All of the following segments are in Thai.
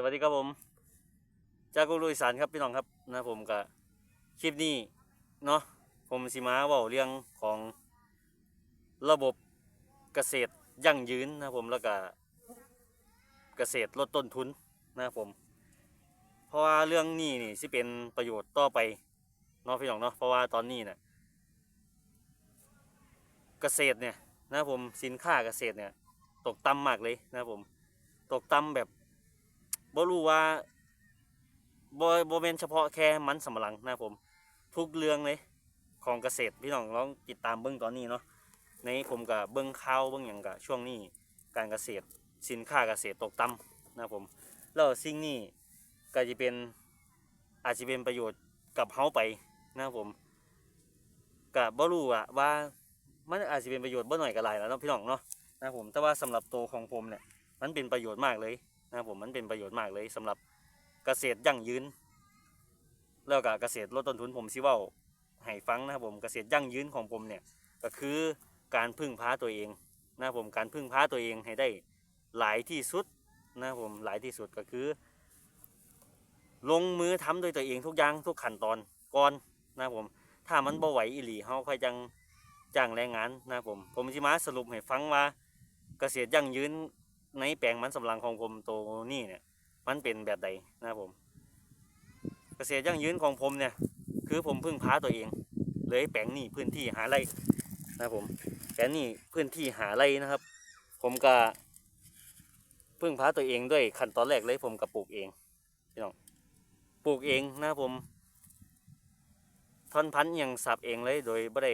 สวัสดีครับผม จากกุลุอีสานครับพี่น้องครับนะผมกับคลิปนี้เนาะผมสิมาเว่าเรื่องของระบบเกษตรยั่งยืนนะผมแล้วก็เกษตรลดต้นทุนนะผม เพราะว่าเรื่องนี้นี่สิเป็นประโยชน์ต่อไปเนาะพี่น้องเนาะเพราะว่าตอนนี้เนี่ยเกษตรเนี่ยนะผมสินค้าเกษตรเนี่ยตกต่ำมากเลยนะผมตกต่ำแบบ บ่รู้ว่าบ่บ่แม่นเฉพาะแค่มันสำลังนะผม ทุกเรื่องเลยของเกษตรพี่น้องลองติดตามเบิ่งตอนนี้เนาะในผมก็เบิ่งข่าวเบิ่งหยังก็ช่วงนี้การเกษตรสินค้าเกษตรตกต่ำนะผมแล้วสิ่งนี้ก็จะเป็นอาจจะเป็นประโยชน์กับเฮาไปนะผมก็บ่รู้อะว่ามันอาจจะเป็นประโยชน์บ่หน่อยก็หลายแล้วเนาะพี่น้องเนาะนะผมแต่ว่าสำหรับตัวของผมเนี่ยมันเป็นประโยชน์มากเลย นะครับผมมันเป็นประโยชน์มากเลยสำหรับเกษตรยั่งยืน แล้วก็เกษตรลดต้นทุนผมสิว่าให้ฟังนะครับผมเกษตรยั่งยืนของผมเนี่ยก็คือการพึ่งพาตัวเองนะครับผมการพึ่งพาตัวเองให้ได้หลายที่สุดนะครับผมหลายที่สุดก็คือ ลงมือทำด้วยตัวเองทุกอย่างทุกขั้นตอนก่อนนะครับผมถ้ามันบ่ไหวอีหลีเฮาค่อยจังจ้างแรงงานนะครับผมผมสิมาสรุปให้ฟังว่าเกษตรยั่งยืน ในแปลงมันสำลังของผมตัวนี้เนี่ย มันเป็นแบบใดนะครับผม เกษตรยั่งยืนของผมเนี่ย คือผมพึ่งพาตัวเอง เลยแปลงนี้พื้นที่หาไรนะครับผมแปลงนี้พื้นที่หาไรนะครับ ผมก็พึ่งพาตัวเองด้วยขั้นตอนแรกเลยผมก็ปลูกเองพี่น้องปลูกเองนะครับผมท่อนพันธุ์ยังสับเองเลยโดยไม่ได้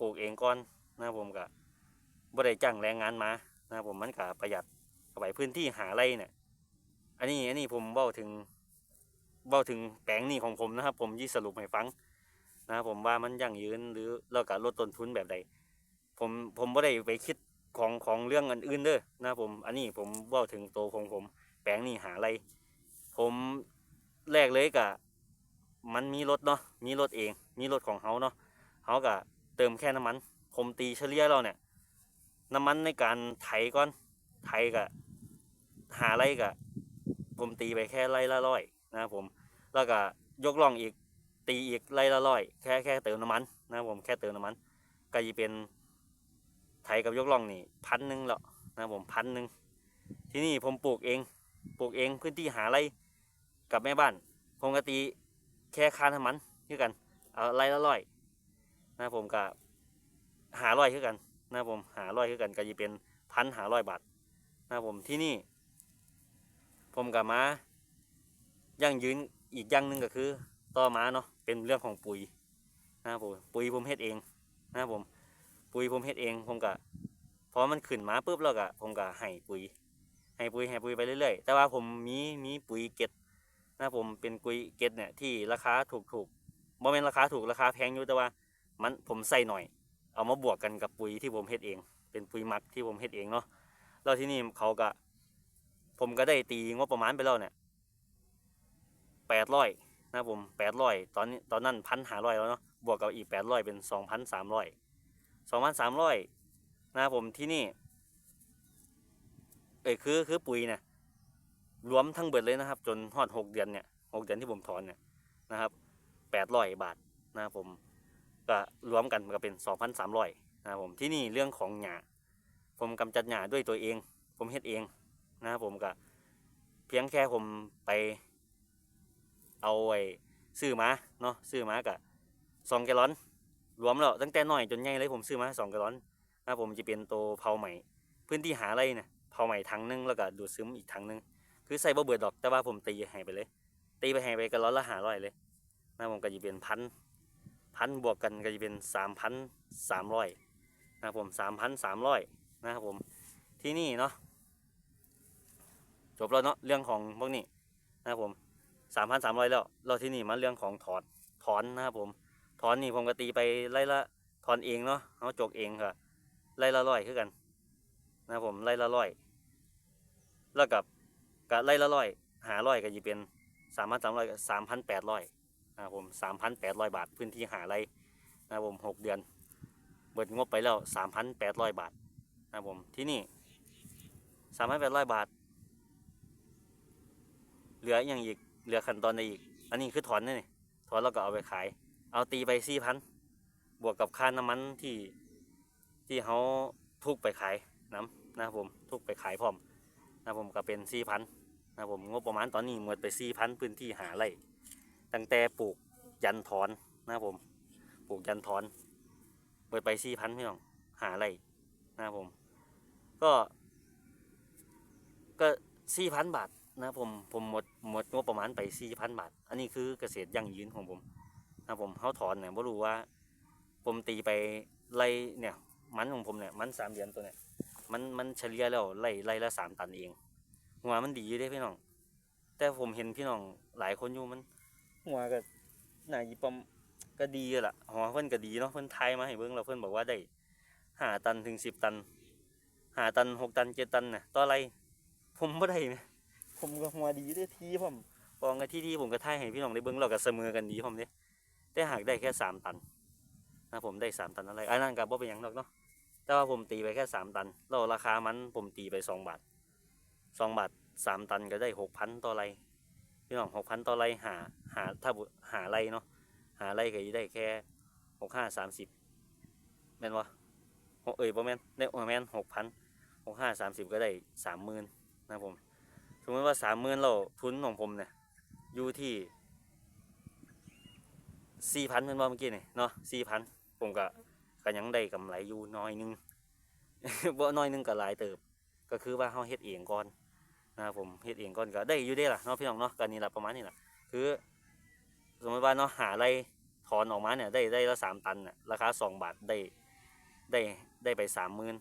ปลูกเองก่อนนะครับผมก็ไม่ได้จ้างแรงงานมานะครับผมมันก็ประหยัด เอาไปพื้นที่หาไรเนี่ยอันนี้อันนี้ผมเบ้าถึงเบ้าถึงแปลงนี้ของผมนะครับ ผมยี่สรุปให้ฟังนะครับผมว่ามันยั่งยืนหรือเราก็ลดต้นทุนแบบใด ผมผมไม่ได้ไปคิดของของเรื่องอื่นเด้อนะครับผมอันนี้ผมเบ้าถึงโตของผม แปลงนี้หาไรผมแรกเลยกะมันมีรถเนาะมีรถเอง มีรถของเขาเนาะเขากะเติมแค่น้ำมัน ผมตีเฉลี่ยเราเนี่ยน้ำมันในการไถก่อนไทยกับ หาไรกับผมตีไปแค่ไรละร้อยนะครับผมแล้วก็ยกล่องอีกตีอีกไรละร้อยแค่แค่เติมน้ำมันนะครับผมแค่เติมน้ำมัน ก็จะเป็นไถกับยกล่องนี่พันหนึ่งแล้วนะครับผมพันหนึ่งที่นี่ผมปลูกเองปลูกเองพื้นที่หาไรกับแม่บ้าน ผมก็ตีแค่ค่าน้ำมันคือกันเอาไรละร้อยนะครับผมก็หาร้อยคือกันนะครับผมหาร้อยคือกันก็จะเป็นพันหาร้อยบาทนะครับผมที่นี่ ผมกับมายั่งยืนอีกอย่างหนึ่งก็คือต่อมาเนาะเป็นเรื่องของปุ๋ยนะครับผมปุ๋ยผมเฮ็ดเองนะครับผมปุ๋ยผมเฮ็ดเอง ผมก็พอมันขึ้นมาปุ๊บแล้วก็ผมก็ให้ปุ๋ย ให้ปุ๋ยให้ปุ๋ยไปเรื่อยๆ แต่ว่าผมมีมีปุ๋ยเก็ดนะผมเป็นปุ๋ยเก็ดเนี่ยที่ราคาถูกถูกๆบ่แม่นราคาถูกราคาแพงอยู่แต่ว่ามันผมใส่หน่อย เอามาบวกกันกับปุ๋ยที่ผมเฮ็ดเอง เป็นปุ๋ยมักที่ผมเฮ็ดเองเนาะแล้วที่นี่เขาก็ ผมก็ได้ตีงบประมาณไปแล้วเนี่ยแปดร้อยนะผมแปดร้อยตอนนี้ตอนนั้นพันหาร้อยแล้วเนาะบวกกับอีกแปดร้อยเป็นสองพันสามร้อยสองพันสามร้อยนะผมที่นี่ เอ้ยคือคือปุ๋ยเนี่ยรวมทั้งเบิดเลยนะครับ จนฮอดหกเดือนเนี่ยหกเดือนที่ผมถอนเนี่ยนะครับแปดร้อยบาทนะครับผมก็รวมกันก็เป็นสองพันสามร้อยนะครับผมที่นี่เรื่องของหญ้าผมกำจัดหญ้าด้วยตัวเอง ผมเฮ็ดเอง นะครับผมก็เพียงแค่ผมไปเอาไว้ซื้อมาเนาะซื้อมากะสองแกลลอน รวมแล้วตั้งแต่น้อยจนใหญ่เลยผมซื้อมาสองแกลลอนนะครับผมจะเป็นตัวเผาใหม่ พื้นที่หาไรนี่ยเผาใหม่ถังนึงแล้วก็ดูดซึมอีกถังนึง คือใส่บ่เบิดดอกแต่ว่าผมตีให้ไปเลย ตีไปให้ไปแกลลอนละหาร้อยเลยนะครับผมก็จะเป็นพันพันบวกกันก็จะเป็นสามพันสามร้อยนะครับผมสามพันสามร้อยนะครับผมที่นี่เนาะ จบแล้วเนาะเรื่องของพวกนี้นะครับผมสามพันสามร้อยแล้วเราที่นี่มาเรื่องของถอนถอนนะครับผม ถอนนี่ผมก็ตีไปไล่ละถอนเองเนาะเอาจกเองค่ะไล่ละร้อยคือกันนะครับผมไล่ละร้อยแล้วกับกับไล่ละร้อยหาร้อยก็จะเป็นสามพันสามร้อยสามพันแปดร้อยนะครับผมสามพันแปดร้อยบาทพื้นที่หาไรนะครับผมหกเดือนเบิดงบไปแล้วสามพันแปดร้อยบาทนะครับผมที่นี่สามพันแปดร้อยบาท เหลืออย่างอีกเหลือขั้นตอนใดอีก อันนี้คือถอนนี่ถอนแล้วก็เอาไปขาย เอาตีไปสี่พันบวกกับค่าน้ำมันที่ที่เขาทุกไปขายน้ำนะครับผมทุกไปขายพร้อมนะครับผมก็เป็นสี่พันนะครับผมงบประมาณตอนนี้หมดไปสี่พันพื้นที่หาไร่ตั้งแต่ปลูกยันถอนนะครับผมปลูกยันถอนเปิดไปสี่พันพี่น้องหาไร่นะครับผม ก็ ก็สี่พันบาท นะผมผมหมดหมดงบประมาณไปสี่พันบาท อันนี้คือเกษตรยั่งยืนของผมนะผมเขาถอนเนี่ยไม่รู้ว่า ผมตีไปไล่เนี่ย มันของผมเนี่ยมันสามเดือนตัวเนี่ยมันมันเฉลี่ยแล้วไล่ไล่ละสามตันเองหัวมันดีอยู่เด้พี่น้อง แต่ผมเห็นพี่น้องหลายคนอยู่มันหัวก็หน่ายปอมก็ดีละหัวเพิ่นก็ดีเนาะเพิ่อนไทยมาให้เบิ่งแล้วเพิ่อนบอกว่าได้ห้าตันถึงสิบตันห้าตันหกตันเจ็ดตันน่ะต่อไรผมบ่ได้ ผมก็หัวดีเด้ทีผมปองกันที่ดีผมก็ทายให้พี่น้องได้เบิ่งเราก็เสมอกันดีผมเด้แต่หากได้แค่สามตันนะผมได้สามตันอะไรอันนั้นก็บ่เป็นหยังดอกเนาะแต่ว่าผมตีไปแค่สามตันแล้วราคามันผมตีไปสองบาทสองบาทสามตันก็ได้หกพันต่อไรพี่น้องหกพันต่อไรหาหาถ้าบุหาไรเนาะหาไรก็ได้แค่หกห้าสามสิบแม่นวะหกเอ้ยประแม่นได้ประแม่นหกพันหกห้าสามสิบก็ได้สามหมื่นนะผม สมมติว่าสามหมื่นเราทุนของผมเนี่ยอยู่ที่สี่พันเมื่อเมื่อกี้นี่เนาะสี่พันผมก็ก็ยังได้กำไรอยู่น้อยนึงบ่น้อยนึงก็หลายเติบ ก็คือว่าเฮาเฮ็ดเองก่อนนะครับผมเฮ็ดเองก่อนก็ได้อยู่เด้ล่ะเนาะพี่น้องเนาะกันนี่แหละประมาณนี้แหละคือ สมมติว่าเนาะหาอะไรถอนออกมาเนี่ยได้ได้ละสามตันน่ะราคาสองบาทได้ได้ได้ไปสามหมื่น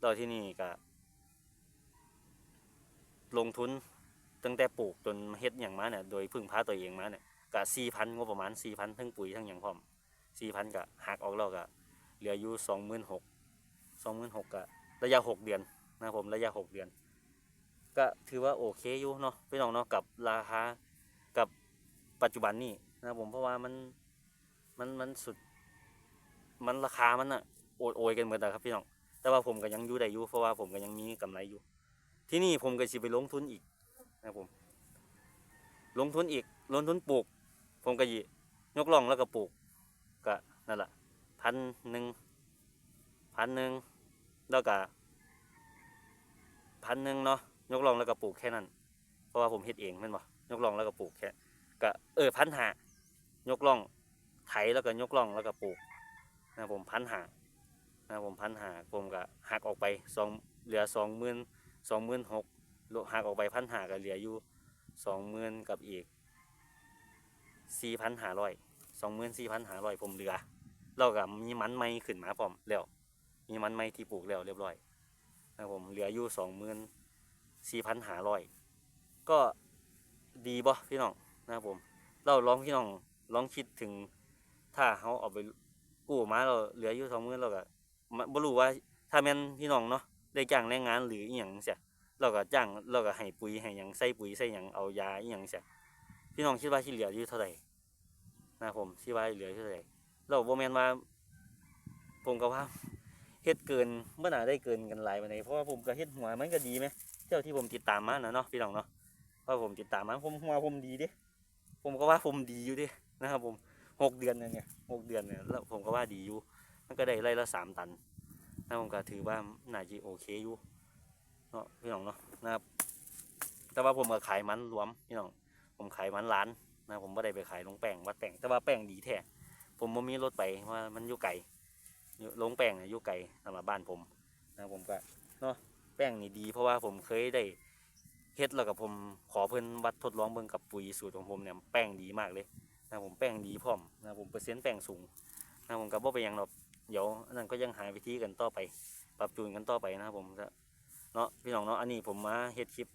แล้วที่นี่ก็ ลงทุนตั้งแต่ปลูกจนเฮ็ดอย่างมาเนี่ยโดยพึ่งพาตัวเองมาเนี่ยก็สี่พันงบประมาณสี่พันทั้งปุ๋ยทั้งอย่างพร้อมสี่พันก็หักออกแล้วก็เหลืออยู่สองหมื่นหกสองหมื่นหกก็ระยะหกเดือนนะผมระยะหกเดือน ก็ถือว่าโอเคอยู่เนาะพี่น้องเนาะกับราคากับปัจจุบันนี้นะผมเพราะว่ามันมันมันสุด มันราคามันอะโอดโอยกันเหมือนกันครับพี่น้องแต่ว่าผมก็ยังอยู่ได้อยู่เพราะว่าผมก็ยังมีกำไรอยู่ ที่นี่ผมก็สิไปลงทุนอีกนะครับผม ลงทุนอีก ลงทุนปลูก ผมก็ยิยกล่องแล้วก็ปลูกก็นั่นแหละพันหนึ่งพันหนึ่งแล้วก็พันหนึ่งเนาะยกลองแล้วก็ปลูกแค่นั้น เพราะว่าผมเฮ็ดเองแม่นบ่ยกลองแล้วก็ปลูกแค่ก็เออพันหายกลองไถแล้วก็ยกลองแล้วก็ปลูกนะครับผมพันหานะครับผมพันหาผมก็หักออกไปสองเหลือสองหมื่น สองหมื่นหกหักออกไปพันหาก็เหลืออยู่สองหมื่นกับอีกสี่พันหาร้อยสองหมื่นสี่พันหาร้อยผมเหลือแล้วก็มีมันไม้ขึ้นมาพร้อมแล้วมีมันไม้ที่ปลูกแล้วเรียบร้อยนะครับผมเหลืออยู่สองหมื่นสี่พันหาร้อยก็ดีบ่พี่น้องนะครับผมเราลองพี่น้องลองคิดถึงถ้าเขาเอาไปกู้มาเราเหลืออยู่สองหมื่นเราก็บ่รู้ว่าถ้าแม่นพี่น้องเนาะ ได้จ้างแรงงานหรืออีหยังเสียเราก็จ้างเราก็ให้ปุ๋ยให้หยังใส่ปุ๋ยใส่หยังเอายาอีหยังเสียพี่น้องคิดว่าที่เหลืออยู่เท่าไหร่นะผมคิดว่าเหลืออยู่เท่าไหร่เราบ่แมนว่าผมก็ว่าเฮ็ดเกินเมื่อหน่าได้เกินกันหลายปานใดเพราะว่าผมก็เฮ็ดหัวมันก็ดีไหมเจ้าที่ผมติดตามมานะเนาะพี่น้องเนาะเพราะผมติดตามมาผมว่าผมดีเดิผมก็ว่าผมดีอยู่เดินะครับผมหกเดือนเนี่ยหกเดือนเนี่ยแล้วผมก็ว่าดีอยู่มันก็ได้ไร่ละสามตัน นะผมก็ถือว่าน่าจะโอเคอยู่เนาะพี่น้องเนาะนะครับ แต่ว่าผมก็ขายมันรวมพี่น้องผมขายมันล้านนะผมไม่ได้ไปขายลงแป้งวัดแป้งแต่ว่าแป้งดีแท้ผมบ่มีรถไปว่ามันอยู่ไก่ลงแป้งเนี่ยอยู่ไกลสำหรับบ้านผมนะผมก็แป้งนี่ดี เพราะว่าผมเคยได้เฮ็ดแล้วกับผมขอเพิ่อนวัดทดลองเบิ่งกับปุ๋ยสูตรของผมเนี่ยแป้งดีมากเลยนะผมแป้งดีพร้อมนะผมเปอร์เซ็นต์แป้งสูงนะผมก็บ่ไปยังหรอก เดี๋ยวอันนั้นก็ยังหาวิธีกันต่อไป ปรับจูนกันต่อไปนะครับผมเนาะพี่น้องเนาะอันนี้ผมมาเฮ็ดคลิป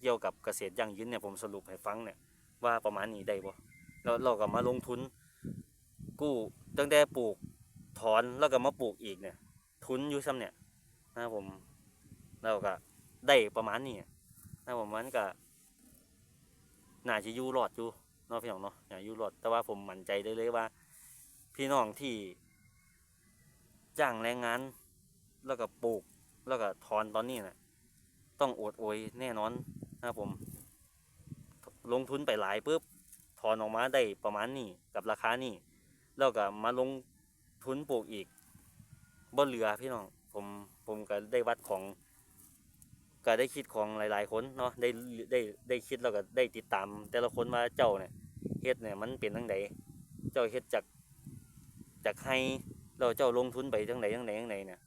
เกี่ยวกับเกษตรยั่งยืนเนี่ยผมสรุปให้ฟังเนี่ยว่าประมาณนี้ได้บ่แล้วเราก็มาลงทุน กู้ตั้งแต่ปลูกถอนแล้วก็มาปลูกอีกเนี่ยทุนอยู่ซ้ำเนี่ยนะครับผมแล้วก็ได้ประมาณนี้นะผมมันก็น่าจะอยู่รอดอยู่เนาะพี่น้องเนาะน่าอยู่รอดแต่ว่าผมมั่นใจได้เลยว่า พี่น้องที่ จ้างแรงงาน แล้วก็ปลูกแล้วก็ถอนตอนนี้นะต้องอดโอยแน่นอนนะครับผม ลงทุนไปหลายปุ๊บถอนออกมาได้ประมาณนี้กับราคานี้แล้วก็มาลงทุนปลูกอีกบ่เหลือพี่น้องผมผมก็ได้วัดของก็ได้คิดของหลาย ๆ คนเนาะได้ได้ได้คิดแล้วก็ได้ติดตาม แต่ละคนว่าเจ้าเนี่ยเฮ็ดเนี่ยมันเป็นจังไดเจ้าเฮ็ดจากจากให้ เราเจ้าลงทุนไปจังไดจังไดจังไดเนี่ย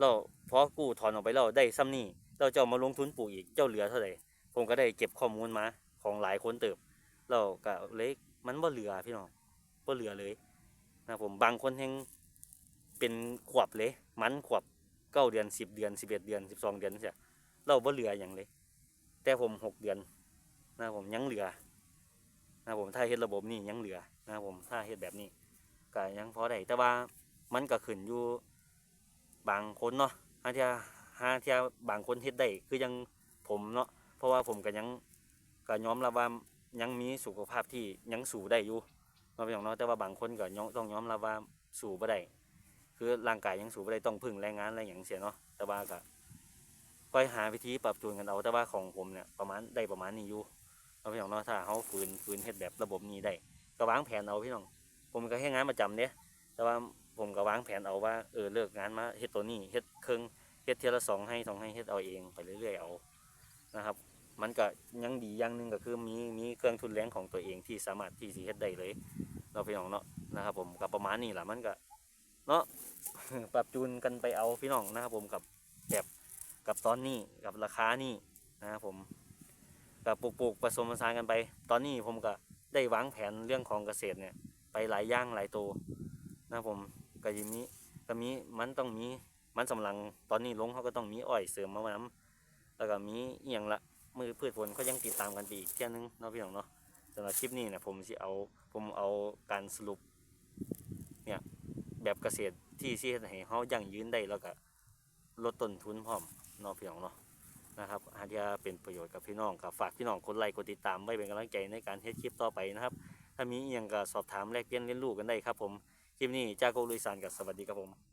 เราพอกู้ถอนออกไปแล้วได้ซ้ำนี่เราเจ้ามาลงทุนปลูกอีกเจ้าเหลือเท่าไหร่ผมก็ได้เก็บข้อมูลมาของหลายคนเติบ เราก็เลยมันบ่เหลือพี่น้องบ่เหลือเลยนะผมบางคนแห่งเป็นขวบเลย มันขวบเก้าเดือนสิบเดือนสิบเอ็ดเดือนสิบสองเดือนเสียเราบ่เหลืออย่างเลย แต่ผมหกเดือนนะผมยังเหลือนะผมถ้าเฮ็ดระบบนี้ยังเหลือนะผมถ้าเฮ็ดแบบนี้ก็ยังพอได้แต่ว่า มันก็ขึ้นอยู่บางคนเนาะฮาเทียฮาเทียบางคนเฮ็ดได้คือยังผมเนาะเพราะว่าผมก็ยังก็ยอมรับว่ายังมีสุขภาพที่ยังสู้ได้อยู่เนาะพี่น้องเนาะแต่ว่าบางคนก็ยอมต้องยอมรับว่าสู้บ่ได้คือร่างกายยังสู้บ่ได้ต้องพึ่งแรงงานอะไรอย่างเสียเนาะแต่ว่าก็ค่อยหาวิธีปรับจูนกันเอาแต่ว่าของผมเนี่ยประมาณได้ประมาณนี้อยู่เอาพี่น้องเนาะถ้าเขาฝืนฝืนเฮ็ดแบบระบบนี้ได้ก็วางแผนเอาพี่น้อง ผมก็ให้งานประจำเนี่ย แต่ว่าผมก็วางแผนเอาว่าเออเลิกงานมาเฮ็ดตัวนี้เฮ็ดเครื่องเฮ็ดเทียละสองให้สองให้เฮ็ดเอาเองไปเรื่อยๆเอานะครับ มันก็ยังดีอย่างหนึ่งก็คือมีมีเครื่องทุนแรงของตัวเองที่สามารถที่สิเฮ็ดได้เลย เราพี่น้องเนาะนะครับ ผมกับประมาณนี้แหละมันก็เนาะปรับจูนกันไปเอาพี่น้องนะครับผมกับแบบกับตอนนี้กับราคานี่นะครับผมกับปลูกปลูกผสมผสานกันไป ตอนนี้ผมก็ได้วางแผนเรื่องของเกษตรเนี่ยไปหลายย่างหลายตัว นะครับผมก็ยิมีก็มีมันต้องมีมันสำลังตอนนี้ลงเขาก็ต้องมีอ้อยเสริมมาน้ำแล้วก็มีเอหย่างละมือพืชผลก็ยังติดตามกันไปอีกเที่ยนึงเนาะพี่น้องเนาะสำหรับคลิปนี้เนี่ยผมจะเอาผมเอาการสรุปเนี่ยแบบเกษตรที่ที่ให้เขายั่งยืนได้แล้วก็ลดต้นทุนพร้อมเน้องพี่น้องเนาะนะครับอาจจะเป็นประโยชน์กับพี่น้องกับฝากพี่น้องกดไลค์กดติดตามไว้เป็นกำลังใจในการเฮ็ดคลิปต่อไปนะครับ ถ้ามีอหย่างก็สอบถามแลกเปลี่ยนเรียนรู้กันได้ครับผม คลิปนี้จากโกลุยสานกับสวัสดีครับผม